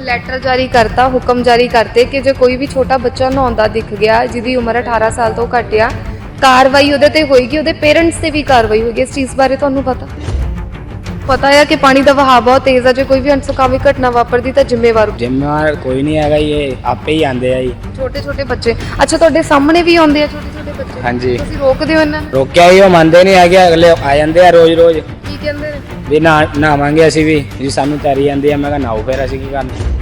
Letter ਜਾਰੀ ਕਰਤਾ ਹੁਕਮ ਜਾਰੀ ਕਰਤੇ ਕਿ ਜੇ ਕੋਈ ਵੀ ਛੋਟਾ ਬੱਚਾ ਨਹਾਉਂਦਾ ਦਿਖ ਗਿਆ ਜਿਹਦੀ ਉਮਰ 18 ਸਾਲ ਤੋਂ ਘੱਟ ਆ ਕਾਰਵਾਈ ਉਹਦੇ ਤੇ ਹੋਏਗੀ ਉਹਦੇ ਪੇਰੈਂਟਸ ਤੇ ਵੀ ਕਾਰਵਾਈ ਹੋਏਗੀ ਇਸ ਚੀਜ਼ ਬਾਰੇ ਤੁਹਾਨੂੰ ਪਤਾ। ਪਤਾ ਹੈ ਕਿ ਪਾਣੀ ਦਾ ਵਹਾਅ ਬਹੁਤ ਤੇਜ਼ ਹੈ ਜੇ ਕੋਈ ਵੀ ਅਨਸੁਖਾਵੀ ਘਟਨਾ ਵਾਪਰਦੀ ਤਾਂ ਜ਼ਿੰਮੇਵਾਰ ਜ਼ਿੰਮੇਵਾਰ ਕੋਈ ਨਹੀਂ ਹੈਗਾ ਜੀ, ਇਹ ਆਪੇ ਹੀ ਆਂਦੇ ਆ ਜੀ। ਛੋਟੇ ਛੋਟੇ ਬੱਚੇ। ਅੱਛਾ ਤੁਹਾਡੇ ਸਾਹਮਣੇ ਵੀ ਆਉਂਦੇ ਆ ਛੋਟੇ ਛੋਟੇ ਬੱਚੇ? ਹਾਂਜੀ। ਤੁਸੀਂ ਰੋਕਦੇ ਹੋ ਇਹਨਾਂ ਨੂੰ? ਰੋਕਿਆ ਹੀ ਉਹ ਮੰਨਦੇ ਨਹੀਂ ਹੈਗੇ ਅਗਲੇ ਆ ਜਾਂਦੇ ਆ ਰੋਜ਼ ਰੋਜ਼ ਕੀ ਕਹਿੰਦੇ ਨੇ? ਵੀ ਨਾ ਨਹਾਵਾਂਗੇ ਅਸੀਂ ਵੀ। ਜੀ, ਸਾਨੂੰ ਤੈਰੀ ਜਾਂਦੀ ਆ। ਮੈਂ ਕਿਹਾ, ਨਾਓ ਫਿਰ ਅਸੀਂ ਕੀ ਕਰਨਾ?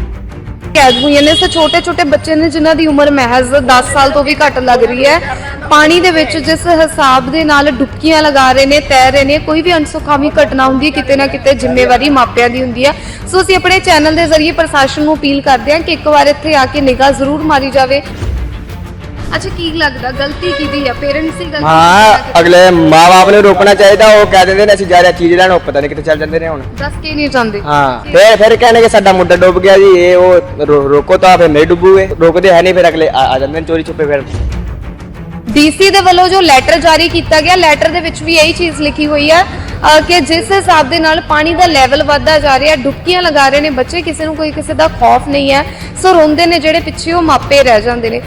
ਕੈਦ ਨੇ। ਸੋ ਛੋਟੇ ਛੋਟੇ ਬੱਚੇ ਨੇ, ਜਿਨ੍ਹਾਂ ਦੀ ਉਮਰ ਮਹਿਜ਼ 10 ਸਾਲ ਤੋਂ ਵੀ ਘੱਟ ਲੱਗ ਰਹੀ ਹੈ। ਪਾਣੀ ਦੇ ਵਿੱਚ ਜਿਸ ਹਿਸਾਬ ਦੇ ਨਾਲ ਡੁਬਕੀਆਂ ਲਗਾ ਰਹੇ ਨੇ, ਤੈਰ ਰਹੇ ਨੇ, ਕੋਈ ਵੀ ਅਨਸੁਖਾਵੀ ਘਟਨਾ ਹੁੰਦੀ ਹੈ, ਕਿਤੇ ਨਾ ਕਿਤੇ ਜ਼ਿੰਮੇਵਾਰੀ ਮਾਪਿਆਂ ਦੀ ਹੁੰਦੀ ਹੈ। ਸੋ ਅਸੀਂ ਆਪਣੇ ਚੈਨਲ ਦੇ ਜ਼ਰੀਏ ਪ੍ਰਸ਼ਾਸਨ ਨੂੰ ਅਪੀਲ ਕਰਦੇ ਹਾਂ ਕਿ ਇੱਕ ਵਾਰ ਇੱਥੇ ਆ ਕੇ ਨਿਗਾਹ ਜ਼ਰੂਰ ਮਾਰੀ ਜਾਵੇ। ਅੱਛਾ ਕੀ ਲੱਗਦਾ? ਗਲਤੀ ਕਿਹਦੀ ਹੈ ਪੇਰੈਂਟਸ ਦੀ ਗਲਤੀ ਹਾਂ ਅਗਲੇ ਮਾਪੇ ਨੂੰ ਰੋਕਣਾ ਚਾਹੀਦਾ ਉਹ ਕਹਿ ਦਿੰਦੇ ਨੇ ਅਸੀਂ ਜਾ ਰਹੇ ਚੀਜ਼ ਲੈਣ ਉਹ ਪਤਾ ਨਹੀਂ ਕਿੱਥੇ ਚੱਲ ਜਾਂਦੇ ਨੇ ਹੁਣ। ਦੱਸ ਕੇ ਨਹੀਂ ਚਾਹੁੰਦੇ ਹਾਂ ਫਿਰ ਫਿਰ ਕਹਿੰਦੇ ਕਿ ਸਾਡਾ ਮੁੰਡਾ ਡੁੱਬ ਗਿਆ ਜੀ ਇਹ ਉਹ ਰੋਕੋ ਤਾਂ ਫਿਰ ਨਹੀਂ ਡੁੱਬੂਗੇ। ਰੋਕਦੇ ਹੈ ਨਹੀਂ ਫਿਰ ਅਗਲੇ ਆ ਆ ਜਾਂਦੇ ਨੇ ਚੋਰੀ ਛੁਪੇ ਫਿਰ। ਡੀਸੀ ਦੇ ਵੱਲੋਂ ਜੋ ਲੈਟਰ ਜਾਰੀ ਕੀਤਾ ਗਿਆ ਲੈਟਰ ਦੇ ਵਿੱਚ ਵੀ ਇਹੀ ਚੀਜ਼ ਲਿਖੀ ਹੋਈ ਅਹ ਕਿ ਜਿਸ ਹਿਸਾਬ ਦੇ ਨਾਲ ਪਾਣੀ ਦਾ ਲੈਵਲ ਵੱਧਦਾ ਜਾ ਰਿਹਾ ਡੁਬਕੀਆਂ ਲਗਾ ਰਹੇ ਨੇ ਬੱਚੇ ਕਿਸੇ ਨੂੰ ਕੋਈ ਕਿਸੇ ਦਾ ਖੌਫ ਨਹੀਂ ਹੈ। ਸੋ ਰੋਂਦੇ ਨੇ ਜਿਹੜੇ ਪਿੱਛੇ ਉਹ ਮਾਪੇ ਰਹਿ ਜਾਂਦੇ ਨੇ।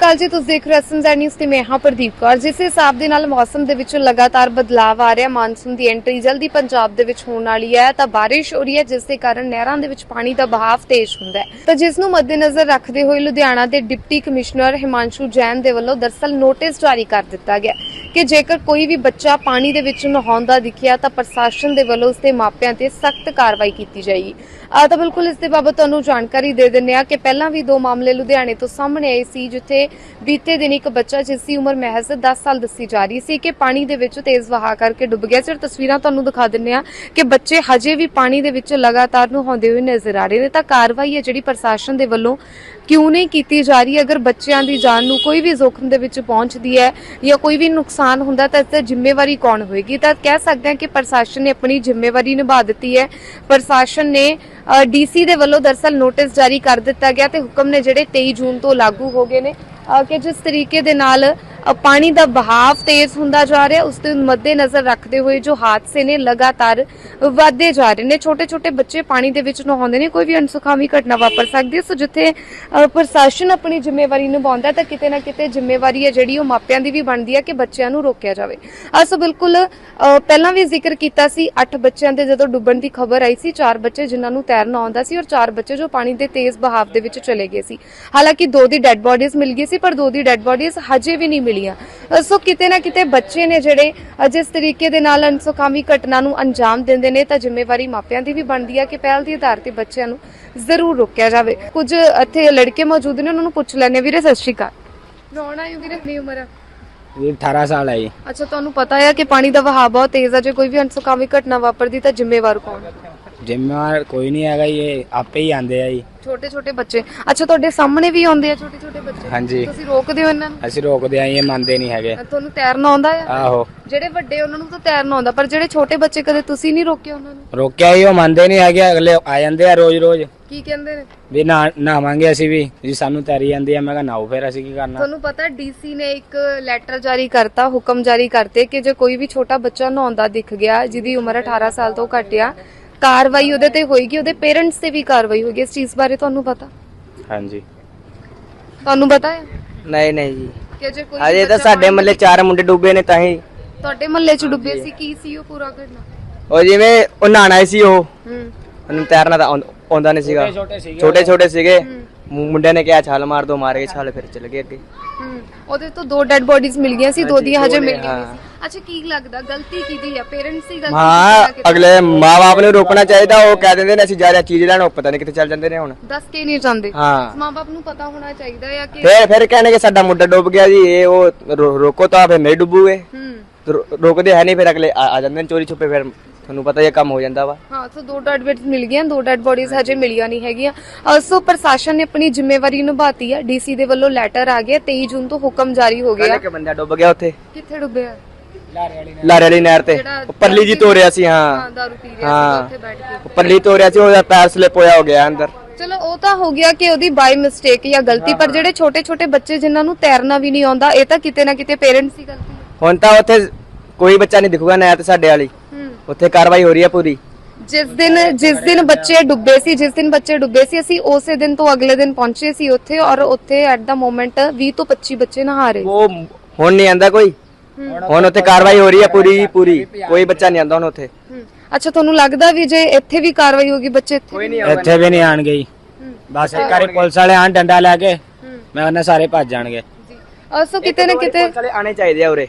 ਕਾਲ ਜੀ ਤੁਸੀਂ ਦੇਖ ਰਹੇ ਐਸਐਮਜ਼ੈਡ ਨਿਊਜ਼ ਤੇ ਮੈਂ ਹਾਂ ਪ੍ਰਦੀਪ ਕੌਰ, ਜਿਸ ਹਿਸਾਬ ਦੇ ਨਾਲ ਮੌਸਮ ਦੇ ਵਿੱਚ ਲਗਾਤਾਰ ਬਦਲਾਅ ਆ ਰਿਹਾ, ਮਾਨਸੂਨ ਦੀ ਐਂਟਰੀ ਜਲਦੀ ਪੰਜਾਬ ਦੇ ਵਿੱਚ ਹੋਣ ਵਾਲੀ ਹੈ, ਤਾਂ ਬਾਰਿਸ਼ ਹੋ ਰਹੀ ਹੈ, ਜਿਸ ਦੇ ਕਾਰਨ ਨਹਿਰਾਂ ਦੇ ਵਿੱਚ ਪਾਣੀ ਦਾ ਬਹਾਵ ਤੇਜ਼ ਹੁੰਦਾ ਹੈ। ਤਾਂ ਜਿਸ ਨੂੰ ਮੱਦੇਨਜ਼ਰ ਰੱਖਦੇ ਹੋਏ ਲੁਧਿਆਣਾ ਦੇ ਡਿਪਟੀ ਕਮਿਸ਼ਨਰ ਹਿਮਾਂਸ਼ੂ ਜੈਨ ਦੇ ਵੱਲੋਂ ਦਰਸਲ ਨੋਟਿਸ ਜਾਰੀ ਕਰ ਦਿੱਤਾ ਗਿਆ ਕਿ ਜੇਕਰ ਕੋਈ ਵੀ ਬੱਚਾ ਪਾਣੀ ਦੇ ਵਿੱਚ ਨਹਾਉਂਦਾ ਦਿਖਿਆ ਤਾਂ ਪ੍ਰਸ਼ਾਸਨ ਦੇ ਵੱਲੋਂ ਉਸ ਦੇ ਮਾਪਿਆਂ ਤੇ ਸਖਤ ਕਾਰਵਾਈ ਕੀਤੀ ਜਾਏਗੀ। ਆ ਤਾਂ ਬਿਲਕੁਲ ਇਸ ਦੇ ਬਾਬਤ ਤੁਹਾਨੂੰ ਜਾਣਕਾਰੀ ਦੇ ਦਿੰਦੇ ਆ ਕਿ ਪਹਿਲਾਂ ਵੀ ਦੋ ਮਾਮਲੇ ਲੁਧਿਆਣੇ ਤੋਂ ਸਾਹਮਣੇ ਆਏ ਸੀ, ਜਿੱਥੇ ਬੀਤੇ ਦਿਨ ਇੱਕ ਬੱਚਾ ਜਿਸ ਦੀ ਉਮਰ ਮਹਿਜ਼ 10 ਸਾਲ ਦੱਸੀ ਜਾ ਰਹੀ ਸੀ ਕਿ ਪਾਣੀ ਦੇ ਵਿੱਚ ਤੇਜ਼ ਵਹਾਅ ਕਰਕੇ ਡੁੱਬ ਗਿਆ। ਸੀ ਔਰ ਤਸਵੀਰਾਂ ਤੁਹਾਨੂੰ ਦਿਖਾ ਦਿੰਦੇ ਆ ਕਿ ਬੱਚੇ ਹਜੇ ਵੀ ਪਾਣੀ ਦੇ ਵਿੱਚ ਲਗਾਤਾਰ ਨਹਾਉਂਦੇ ਹੋਏ ਨਜ਼ਰ ਆ ਰਹੇ ਨੇ। ਤਾਂ ਕਾਰਵਾਈ ਹੈ ਜਿਹੜੀ ਪ੍ਰਸ਼ਾਸਨ ਦੇ ਵੱਲੋਂ ਕਿਉਂ ਨਹੀਂ ਕੀਤੀ ਜਾ ਰਹੀ? ਅਗਰ ਬੱਚਿਆਂ ਦੀ ਜਾਨ ਨੂੰ ਕੋਈ ਵੀ ਜ਼ੋਖਮ ਦੇ ਵਿੱਚ ਪਹੁੰਚਦੀ ਹੈ ਜਾਂ ਕੋਈ ਵੀ ਨੁਕਸਾਨ ਨੁਕਸਾਨ ਹੁੰਦਾ ਤਾਂ ਇਸ ਦੀ ਜ਼ਿੰਮੇਵਾਰੀ ਕੌਣ ਹੋਏਗੀ? ਤਾਂ ਕਹਿ ਸਕਦੇ ਹਾਂ ਕਿ ਪ੍ਰਸ਼ਾਸਨ ਨੇ ਆਪਣੀ ਜ਼ਿੰਮੇਵਾਰੀ ਨਿਭਾ ਦਿੱਤੀ ਹੈ। ਪ੍ਰਸ਼ਾਸਨ ਨੇ ਡੀਸੀ ਦੇ ਵੱਲੋਂ ਦਰਸਲ ਨੋਟਿਸ ਜਾਰੀ ਕਰ ਦਿੱਤਾ ਗਿਆ ਤੇ ਹੁਕਮ ਨੇ ਜਿਹੜੇ 23 ਜੂਨ ਤੋਂ ਲਾਗੂ ਹੋ ਗਏ ਨੇ ਕਿ ਜਿਸ ਤਰੀਕੇ ਦੇ ਨਾਲ ਪਾਣੀ ਦਾ ਬਹਾਵ ਤੇਜ਼ ਹੁੰਦਾ ਜਾ ਰਿਹਾ ਉਸ ਦੇ ਮੱਦੇਨਜ਼ਰ ਰੱਖਦੇ ਹੋਏ ਜੋ ਹਾਦਸੇ ਨੇ ਲਗਾਤਾਰ ਵਧਦੇ ਜਾ ਰਹੇ ਨੇ। ਛੋਟੇ ਛੋਟੇ ਬੱਚੇ ਪਾਣੀ ਦੇ ਵਿੱਚ ਨਹਾਉਂਦੇ ਨੇ ਕੋਈ ਵੀ ਅਨਸੁਖਾਵੀ ਘਟਨਾ ਵਾਪਰ ਸਕਦੀ ਹੈ। ਸੋ ਜਿੱਥੇ ਪ੍ਰਸ਼ਾਸਨ ਆਪਣੀ ਜ਼ਿੰਮੇਵਾਰੀ ਨਿਭਾਉਂਦਾ ਤਾਂ ਕਿਤੇ ਨਾ ਕਿਤੇ ਜ਼ਿੰਮੇਵਾਰੀ ਹੈ ਜਿਹੜੀ ਉਹ ਮਾਪਿਆਂ ਦੀ ਵੀ ਬਣਦੀ ਹੈ ਕਿ ਬੱਚਿਆਂ ਨੂੰ ਰੋਕਿਆ ਜਾਵੇ। ਅ, ਬਿਲਕੁਲ ਪਹਿਲਾਂ ਵੀ ਜ਼ਿਕਰ ਕੀਤਾ ਸੀ 8 ਬੱਚਿਆਂ ਦੇ ਜਦੋਂ ਡੁੱਬਣ ਦੀ ਖਬਰ ਆਈ ਸੀ 4 ਬੱਚੇ ਜਿਨ੍ਹਾਂ ਨੂੰ ਤੈਰਨਾ ਆਉਂਦਾ ਸੀ ਔਰ 4 ਬੱਚੇ ਜੋ ਪਾਣੀ ਦੇ ਤੇਜ਼ ਬਹਾਵ ਦੇ ਵਿੱਚ ਚਲੇ ਗਏ ਸੀ। ਹਾਲਾਂਕਿ ਦੋ ਦੀ ਡੈੱਡ ਬੋਡੀਜ਼ ਮਿਲ ਗਈ ਸੀ ਪਰ ਦੋ ਦੀ ਡੈੱਡ ਬੋਡੀਜ਼ ਹਜੇ ਵੀ ਨਹੀਂ ਮਿਲੀਆਂ। ਸੋ ਕਿਤੇ ਨਾ ਕਿਤੇ ਬੱਚੇ ਨੇ ਜਿਹੜੇ ਜਿਸ ਤਰੀਕੇ ਦੇ ਨਾਲ ਅਨਸੁਖਾਵੀ ਘਟਨਾ ਨੂੰ ਅੰਜਾਮ ਦਿੰਦੇ ਨੇ ਤਾਂ ਜ਼ਿੰਮੇਵਾਰੀ ਮਾਪਿਆਂ ਦੀ ਵੀ ਬਣਦੀ ਹੈ ਕਿ ਪਹਿਲ ਦੀ ਆਧਾਰ ਤੇ ਬੱਚਿਆਂ ਨੂੰ ਜ਼ਰੂਰ ਰੋਕਿਆ ਜਾਵੇ। ਕੁਝ ਇੱਥੇ ਲੜਕੇ ਮੌਜੂਦ ਨੇ ਉਹਨਾਂ ਨੂੰ ਪੁੱਛ ਲੈਣੇ ਵੀਰੇ ਸਤਿ ਸ਼੍ਰੀ ਅਕਾਲ। ਰੋਣਾ ਆਇਓ ਵੀਰੇ? ਕਿੰਨੀ ਉਮਰ ਇਹ 18 ਸਾਲ ਹੈ ਜੀ। ਅੱਛਾ ਤੁਹਾਨੂੰ ਪਤਾ ਹੈ ਕਿ ਪਾਣੀ ਦਾ ਵਹਾਅ ਬਹੁਤ ਤੇਜ਼ ਹੈ ਜੇ ਕੋਈ ਵੀ ਅਨਸੁਖਾਵੀ ਘਟਨਾ ਵਾਪਰਦੀ ਤਾਂ ਜ਼ਿੰਮੇਵਾਰ ਕੌਣ? ਜ਼ਿੰਮੇਵਾਰ ਕੋਈ ਨਹੀਂ ਹੈਗਾ ਇਹ ਆਪੇ ਹੀ ਆਂਦੇ ਆ ਜੀ। ਛੋਟੇ ਛੋਟੇ ਬੱਚੇ। ਅੱਛਾ ਤੁਹਾਡੇ ਸਾਹਮਣੇ ਵੀ ਆਉਂਦੇ ਆ ਛੋਟੇ ਛੋਟੇ ਬੱਚੇ? ਹਾਂਜੀ। ਤੁਸੀਂ ਰੋਕਦੇ ਹੋ ਇਹਨਾਂ ਨੂੰ? ਅਸੀਂ ਰੋਕਦੇ ਆ ਜੀ, ਇਹ ਮੰਨਦੇ ਨਹੀਂ ਹੈਗੇ। ਤੁਹਾਨੂੰ ਤੈਰਨਾ ਆਉਂਦਾ ਹੈ ਆਹੋ। ਜਿਹੜੇ ਵੱਡੇ ਉਹਨਾਂ ਨੂੰ ਤਾਂ ਤੈਰਨਾ ਆਉਂਦਾ ਪਰ ਜਿਹੜੇ ਛੋਟੇ ਬੱਚੇ ਕਦੇ ਤੁਸੀਂ ਨਹੀਂ ਰੋਕਿਆ ਉਹਨਾਂ ਨੂੰ? ਰੋਕਿਆ ਹੀ ਉਹ ਮੰਨਦੇ ਨਹੀਂ ਹੈਗੇ ਅਗਲੇ ਆ ਜਾਂਦੇ ਆ ਰੋਜ਼ ਰੋਜ਼ ਕੀ ਕਹਿੰਦੇ ਨੇ? ਵੀ ਨਾ ਨਹਾਵਾਂਗੇ ਅਸੀਂ ਵੀ ਜੀ ਸਾਨੂੰ ਤੈਰੀ ਜਾਂਦੀ ਆ ਮੈਂ ਕਿਹਾ ਨਾਓ ਫਿਰ ਅਸੀਂ ਕੀ ਕਰਨਾ? ਤੁਹਾਨੂੰ ਪਤਾ ਡੀਸੀ ਨੇ ਇੱਕ ਲੈਟਰ ਜਾਰੀ ਕਰਤਾ ਹੁਕਮ ਜਾਰੀ ਕਰਤੇ ਕਿ ਜੇ ਕੋਈ ਵੀ ਛੋਟਾ ਬੱਚਾ ਨਹਾਉਂਦਾ ਦਿਖ ਗਿਆ ਜਿਹਦੀ ਉਮਰ 18 ਸਾਲ ਤੋਂ ਘੱਟ ਆ ਕਾਰਵਾਈ ਉਹਦੇ ਤੇ ਹੋਏਗੀ ਉਹਦੇ ਪੇਰੈਂਟਸ ਤੇ ਵੀ ਕਾਰਵਾਈ ਹੋਏਗੀ ਇਸ ਚੀਜ਼ ਬਾਰੇ ਤੁਹਾਨੂੰ ਪਤਾ? ਹਾਂਜੀ। ਤੁਹਾਨੂੰ ਪਤਾ ਹੈ? ਨਹੀਂ ਨਹੀਂ ਜੀ। ਕਿ ਜੇ ਕੋਈ ਅਜੇ ਤਾਂ ਬੱਚਾ ਸਾਡੇ ਮੱਲੇ ਚਾਰ ਮੁੰਡੇ ਡੁੱਬੇ ਨੇ ਤਾਂ ਹੀ। ਤੁਹਾਡੇ ਮਹੱਲੇ 'ਚ ਡੁੱਬੇ ਸੀ ਕੀ ਸੀ ਉਹ ਪੂਰਾ ਘਟਨਾ? ਉਹ ਜਿਵੇਂ ਉਹ ਨਹਾਣਾ ਸੀ ਉਹ। ਹੂੰ। ਉਹਨੂੰ ਤੈਰਨਾ ਤਾਂ ਆਉਂ- ਆਉਂਦਾ ਨਹੀਂ ਸੀਗਾ। ਛੋਟੇ ਸੀਗੇ। ਛੋਟੇ ਛੋਟੇ ਸੀਗੇ ਮੁ- ਮੁੰਡਿਆਂ ਨੇ ਕਿਹਾ ਛਾਲ ਮਾਰ ਦੋ ਮਾਰ ਕੇ ਛਾਲ ਫਿਰ ਚਲੇ ਗਏ ਅੱਗੇ। ਹੂੰ। ਉਹਦੇ ਤੋਂ ਦੋ ਡੈੱਡ ਬੋਡੀਜ਼ ਮਿਲ ਗਈਆਂ ਸੀ ਦੋ ਹਾਂਜੀ, ਦੀਆਂ ਹਜੇ ਨੇ, ਮਿਲ ਗਈਆਂ ਹਾਂ। ਸੀ। ਅੱਛਾ ਕੀ ਲੱਗਦਾ? ਗਲਤੀ ਕਿਹਦੀ ਹੈ ਪੇਰੈਂਟਸ ਦੀ ਗਲਤੀ ਹਾਂ? ਅਗਲੇ ਮਾਪੇ ਨੂੰ ਰੋਕਣਾ ਚਾਹੀਦਾ ਉਹ ਕਹਿ ਦਿੰਦੇ ਨੇ ਅਸੀਂ ਜਾ ਰਹੇ ਚੀਜ਼ ਲੈਣ ਉਹ ਪਤਾ ਨਹੀਂ ਕਿੱਥੇ ਚੱਲ ਜਾਂਦੇ ਨੇ ਹੁਣ। ਦੱਸ ਕੇ ਨਹੀਂ ਚਾਹੁੰਦੇ ਹਾਂ। ਮਾਂ-ਬਾਪ ਨੂੰ ਪਤਾ ਹੋਣਾ ਚਾਹੀਦਾ ਹੈ ਕਿ ਫਿਰ ਫਿਰ ਕਹਿੰਦੇ ਕਿ ਸਾਡਾ ਮੁੰਡਾ ਡੁੱਬ ਗਿਆ ਜੀ ਇਹ ਉਹ ਰੋ- ਰੋਕੋ ਤਾਂ ਫਿਰ ਨਹੀਂ ਡੁੱਬੂਗੇ। ਹੂੰ। ਰੋ- ਰੋਕਦੇ ਹੈ ਨਹੀਂ ਫਿਰ ਅਗਲੇ ਆ ਆ ਜਾਂਦੇ ਨੇ ਚੋਰੀ ਛੁਪੇ ਫਿਰ ਤੁਹਾਨੂੰ ਪਤਾ ਇਹ ਕੰਮ ਹੋ ਜਾਂਦਾ ਵਾ। ਹਾਂ ਸੋ ਦੋ ਡੈਡ ਬੋਡੀਜ਼ ਮਿਲ ਗਈਆਂ ਦੋ ਡੈਡ ਬੋਡੀਜ਼ ਹਜੇ ਮਿਲੀਆਂ ਨਹੀਂ ਹੈਗੀਆਂ। ਅਹ ਸੋ ਪ੍ਰਸ਼ਾਸਨ ਨੇ ਆਪਣੀ ਜ਼ਿੰਮੇਵਾਰੀ ਨਿਭਾਤੀ ਹੈ ਡੀਸੀ ਦੇ ਵੱਲੋਂ ਲੈਟਰ ਆ ਗਿਆ 23 ਜੂਨ ਤੋਂ ਹੁਕਮ ਜਾਰੀ ਹੋ ਗਿਆ। ਕਹਿੰਦੇ ਕਿ ਬੰਦਾ ਡੁੱਬ ਗਿਆ ਉੱਥੇ। ਕਿੱਥੇ ਡੁੱਬਿਆ? ਲਾਰੇ ਵਾਲੀ ਨਹਿਰ। ਤੇ। ਪਰਲੀ ਜੀ ਤੋਰਿਆ ਸੀ ਹਾਂ। ਹਾਂ ਦਾਰੂ ਪੀ ਰਿਹਾ ਹਾਂ। ਸੀ ਉੱਥੇ ਬੈਠ ਕੇ। ਉਹ ਪਰਲੀ ਤੋਰਿਆ ਸੀ ਉਹਦਾ ਪੈਰ ਸਲਿਪ ਹੋਇਆ ਹੋ ਗਿਆ ਅੰਦਰ। ਚਲੋ ਉਹ ਤਾਂ ਹੋ ਗਿਆ ਕਿ ਉਹਦੀ ਬਾਈ ਮਿਸਟੇਕ ਜਾਂ ਗਲਤੀ ਪਰ ਜਿਹੜੇ ਛੋਟੇ ਛੋਟੇ ਬੱਚੇ ਜਿਨ੍ਹਾਂ ਨੂੰ ਤੈਰਨਾ ਵੀ ਨਹੀਂ ਆਉਂਦਾ ਇਹ ਤਾਂ ਕਿਤੇ ਨਾ ਕਿਤੇ ਪੇਰੈਂਟਸ ਦੀ ਗਲਤੀ ਹੈ। ਹੁਣ ਤਾਂ ਉੱਥੇ ਕੋਈ ਬੱਚਾ ਨਹੀਂ ਦਿਖੂਗਾ ਨਹਿਰ ਤੇ ਸਾਡੇ ਵਾਲੀ। ਉੱਥੇ ਕਾਰਵਾਈ ਹੋ ਰਹੀ ਹੈ ਪੂਰੀ। ਜਿਸ ਦਿਨ ਜਿਸ ਦਿਨ ਬੱਚੇ ਡੁੱਬੇ ਸੀ ਜਿਸ ਦਿਨ ਬੱਚੇ ਡੁੱਬੇ ਸੀ ਅਸੀਂ ਉਸੇ ਦਿਨ ਤੋਂ ਅਗਲੇ ਦਿਨ ਪਹੁੰਚੇ ਸੀ ਉੱਥੇ ਔਰ ਉੱਥੇ ਐਟ ਦਾ ਮੋਮੈਂਟ 20 ਤੋਂ 25 ਬੱਚੇ ਨਹਾ ਰਹੇ ਉਹ ਹੁਣ ਨਹੀਂ ਆਂਦਾ ਕੋਈ? ਹੁਣ ਉੱਥੇ ਕਾਰਵਾਈ ਹੋ ਰਹੀ ਹੈ ਪੂਰੀ ਪੂਰੀ। ਕੋਈ ਬੱਚਾ ਨਹੀਂ ਆਂਦਾ ਹੁਣ ਉੱਥੇ। ਹਮ, ਅੱਛਾ ਤੁਹਾਨੂੰ ਲੱਗਦਾ ਵੀ ਜੇ ਇੱਥੇ ਵੀ ਕਾਰਵਾਈ ਹੋਗੀ ਬੱਚੇ ਇੱਥੇ ਕੋਈ ਨਹੀਂ ਇੱਥੇ ਵੀ ਨਹੀਂ ਆਣਗੇ ਜੀ। ਬਸ ਇੱਕ ਵਾਰੀ ਪੁਲਿਸ ਵਾਲੇ ਆਣ ਡੰਡਾ ਲੈ ਕੇ ਮੈਂ ਕਹਿੰਦਾ ਸਾਰੇ ਭੱਜ ਜਾਣਗੇ। ਅ, ਸੋ ਕਿਤੇ ਨਾ ਕਿਤੇ ਚਲੇ ਆਣੇ ਚਾਹੀਦੇ ਆ ਉਰੇ।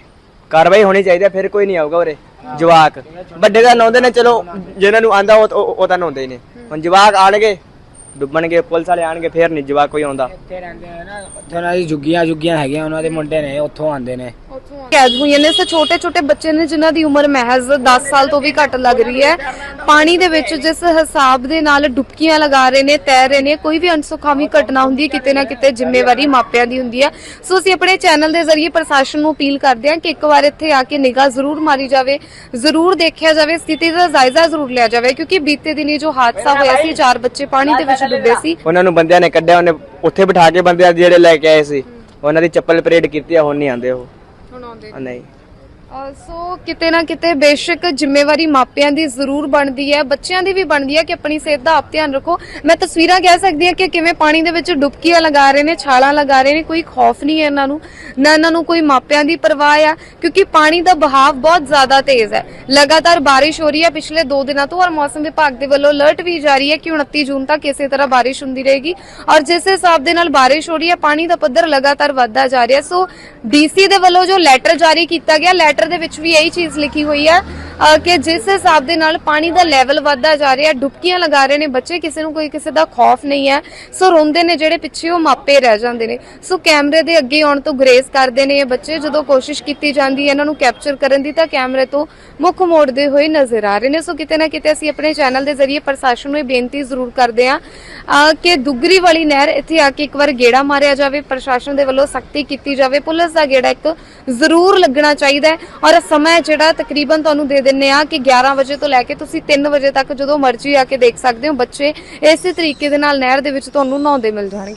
ਕਾਰਵਾਈ ਹੋਣੀ ਚਾਹੀਦੀ ਹੈ ਫਿਰ ਕੋਈ ਨਹੀਂ ਆਊਗਾ ਉਰੇ। ਜਵਾਕ। ਵੱਡੇ ਤਾਂ ਨਹਾਉਂਦੇ ਨੇ ਚਲੋ ਜਿਹਨਾਂ ਨੂੰ ਆਂਦਾ ਉਹ ਉਹ ਉਹ ਤਾਂ ਨਹਾਉਂਦੇ ਹੀ ਨੇ। ਹੁਣ ਜਵਾਕ ਆਣਗੇ ਡੁੱਬਣਗੇ ਪੁਲਿਸ ਵਾਲੇ ਆਣਗੇ ਫਿਰ ਨਹੀਂ ਜਵਾਕ ਕੋਈ ਆਉਂਦਾ। ਇੱਥੇ ਰਹਿੰਦੇ ਆ ਨਾ। ਉੱਥੇ ਉਹਨਾਂ ਦੀ ਜੁੱਗੀਆਂ ਜੁੱਗੀਆਂ ਹੈਗੀਆਂ ਉਹਨਾਂ ਦੇ ਮੁੰਡੇ ਨੇ ਉੱਥੋਂ ਆਉਂਦੇ ਨੇ। ਕੈਦ ਹੋਈਆਂ ਨੇ ਸੋ ਛੋਟੇ ਛੋਟੇ ਬੱਚੇ ਨੇ ਜਿਨ੍ਹਾਂ ਦੀ ਉਮਰ ਮਹਿਜ਼ 10 ਸਾਲ ਤੋਂ ਵੀ ਘੱਟ ਲੱਗ ਰਹੀ ਹੈ। ਪਾਣੀ ਦੇ ਵਿੱਚ ਜਿਸ ਹਿਸਾਬ ਦੇ ਨਾਲ ਡੁਬਕੀਆਂ ਲਗਾ ਰਹੇ ਨੇ, ਤੈਰ ਰਹੇ ਨੇ, ਕੋਈ ਵੀ ਅਨਸੁਖਾਵੀ ਘਟਨਾ ਹੁੰਦੀ ਹੈ, ਕਿਤੇ ਨਾ ਕਿਤੇ ਜ਼ਿੰਮੇਵਾਰੀ ਮਾਪਿਆਂ ਦੀ ਹੁੰਦੀ ਹੈ। ਸੋ ਅਸੀਂ ਆਪਣੇ ਚੈਨਲ ਦੇ ਜ਼ਰੀਏ ਪ੍ਰਸ਼ਾਸਨ ਨੂੰ ਅਪੀਲ ਕਰਦੇ ਹਾਂ ਕਿ ਇੱਕ ਵਾਰ ਇੱਥੇ ਆ ਕੇ ਨਿਗਾਹ ਜ਼ਰੂਰ ਮਾਰੀ ਜਾਵੇ, ਜ਼ਰੂਰ ਦੇਖਿਆ ਜਾਵੇ, ਸਥਿਤੀ ਦਾ ਜਾਇਜ਼ਾ ਜ਼ਰੂਰ ਲਿਆ ਜਾਵੇ, ਕਿਉਂਕਿ ਬੀਤੇ ਦਿਨੀ ਜੋ ਹਾਦਸਾ ਹੋਇਆ ਸੀ, ਚਾਰ ਬੱਚੇ ਪਾਣੀ ਦੇ ਵਿੱਚ ਡੁੱਬੇ ਸੀ। ਉਹਨਾਂ ਨੂੰ ਬੰਦਿਆਂ ਨੇ ਕੱਢਿਆ, ਉਹਨੇ ਉੱਥੇ ਬਿਠਾ ਕੇ ਬੰਦਿਆਂ ਜਿਹੜੇ ਲੈ ਕੇ ਆਏ ਸੀ, ਉਹਨਾਂ ਦੀ ਚੱਪਲ ਪਰੇਡ ਕੀਤੀ ਆ, ਹੁਣ ਨਹੀਂ ਆਂਦੇ ਉਹ। ਹੁਣ ਨਹੀਂ। ਸੋ ਕਿਤੇ ਨਾ ਕਿਤੇ ਬੇਸ਼ੱਕ ਜ਼ਿੰਮੇਵਾਰੀ ਮਾਪਿਆਂ ਦੀ ਜ਼ਰੂਰ ਬਣਦੀ ਹੈ, ਬੱਚਿਆਂ ਦੀ ਵੀ ਬਣਦੀ ਹੈ ਕਿ ਆਪਣੀ ਸਿਹਤ ਦਾ ਆਪ ਧਿਆਨ ਰੱਖੋ। ਮੈਂ ਤਸਵੀਰਾਂ ਕਹਿ ਸਕਦੀ ਹਾਂ ਕਿ ਕਿਵੇਂ ਪਾਣੀ ਦੇ ਵਿੱਚ ਡੁਬਕੀਆਂ ਲਗਾ ਰਹੇ ਨੇ, ਛਾਲਾਂ ਲਗਾ ਰਹੇ ਨੇ, ਕੋਈ ਖੌਫ ਨਹੀਂ ਹੈ ਇਹਨਾਂ ਨੂੰ, ਨਾ ਇਹਨਾਂ ਨੂੰ ਕੋਈ ਮਾਪਿਆਂ ਦੀ ਪਰਵਾਹ ਆ, ਕਿਉਂਕਿ ਪਾਣੀ ਦਾ ਬਹਾਵ ਬਹੁਤ ਜ਼ਿਆਦਾ ਤੇਜ਼ ਹੈ। ਲਗਾਤਾਰ ਬਾਰਿਸ਼ ਹੋ ਰਹੀ ਹੈ, ਪਿਛਲੇ 2 ਦਿਨਾਂ ਤੋਂ ਔਰ ਮੌਸਮ ਵਿਭਾਗ ਦੇ ਵੱਲੋਂ ਅਲਰਟ ਵੀ ਜਾਰੀ ਹੈ ਕਿ 29 ਜੂਨ ਤੱਕ ਇਸੇ ਤਰ੍ਹਾਂ ਬਾਰਿਸ਼ ਹੁੰਦੀ ਰਹੇਗੀ। ਔਰ ਜਿਸ ਹਿਸਾਬ ਦੇ ਨਾਲ ਬਾਰਿਸ਼ ਹੋ ਰਹੀ ਹੈ, ਪਾਣੀ ਦਾ ਪੱਧਰ ਲਗਾਤਾਰ ਵੱਧਦਾ ਜਾ ਰਿਹਾ। ਸੋ ਡੀਸੀ ਦੇ ਵੱਲੋਂ ਜੋ ਲੈਟਰ ਜਾਰੀ ਕੀਤਾ ਗਿਆ ਲੈਟਰ ਦੇ ਵਿੱਚ ਵੀ ਇਹੀ ਚੀਜ਼ ਲਿਖੀ ਹੋਈ ਹੈ ਕਿ ਜਿਸ ਹਿਸਾਬ ਦੇ ਨਾਲ ਪਾਣੀ ਦਾ ਲੈਵਲ ਵੱਧਦਾ ਜਾ ਰਿਹਾ, ਡੁਬਕੀਆਂ ਲਗਾ ਰਹੇ ਨੇ ਬੱਚੇ, ਕਿਸੇ ਨੂੰ ਕੋਈ ਕਿਸੇ ਦਾ ਖੌਫ ਨਹੀਂ ਹੈ। ਸੋ ਰੋਂਦੇ ਨੇ ਜਿਹੜੇ ਪਿੱਛੇ ਉਹ ਮਾਪੇ ਰਹਿ ਜਾਂਦੇ ਨੇ। ਸੋ ਕੈਮਰੇ ਦੇ ਅੱਗੇ ਆਉਣ ਤੋਂ ਗਰੇਜ਼ ਕਰਦੇ ਨੇ ਇਹ ਬੱਚੇ। ਜਦੋਂ ਕੋਸ਼ਿਸ਼ ਕੀਤੀ ਜਾਂਦੀ ਹੈ ਇਹਨਾਂ ਨੂੰ ਕੈਪਚਰ ਕਰਨ ਦੀ ਤਾਂ ਕੈਮਰੇ ਤੋਂ ਮੁੱਖ ਮੋੜਦੇ ਹੋਏ ਨਜ਼ਰ ਆ ਰਹੇ ਨੇ। ਸੋ ਕਿਤੇ ਨਾ ਕਿਤੇ ਅਸੀਂ ਆਪਣੇ ਚੈਨਲ ਦੇ ਜ਼ਰੀਏ ਪ੍ਰਸ਼ਾਸਨ ਨੂੰ ਇਹ ਬੇਨਤੀ ਜ਼ਰੂਰ ਕਰਦੇ ਹਾਂ ਅਹ ਕਿ ਦੁੱਗਰੀ ਵਾਲੀ ਨਹਿਰ ਇੱਥੇ ਆ ਕੇ ਇੱਕ ਵਾਰ ਗੇੜਾ ਮਾਰਿਆ ਜਾਵੇ। ਪ੍ਰਸ਼ਾਸਨ ਦੇ ਵੱਲੋਂ ਸਖਤੀ ਕੀਤੀ ਜਾਵੇ। ਪੁਲਿਸ ਦਾ ਗੇੜਾ ਇੱਕ ਜ਼ਰੂਰ ਲੱਗਣਾ ਚਾਹੀਦਾ ਔਰ ਸਮਾਂ ਜਿਹੜਾ ਤਕਰੀਬਨ ਤੁਹਾਨੂੰ ਦੇ ਦਿੰਨੇ ਆ ਕਿ 11 ਵਜੇ ਤੋਂ ਲੈ ਕੇ ਤੁਸੀਂ 3 ਵਜੇ ਤੱਕ ਜਦੋਂ ਮਰਜ਼ੀ ਆ ਕੇ ਦੇਖ ਸਕਦੇ ਹੋ। ਬੱਚੇ ਇਸੇ ਤਰੀਕੇ ਦੇ ਨਾਲ ਨਹਿਰ ਦੇ ਵਿੱਚ ਤੁਹਾਨੂੰ ਨਹਾਉਂਦੇ ਮਿਲ ਜਾਣਗੇ।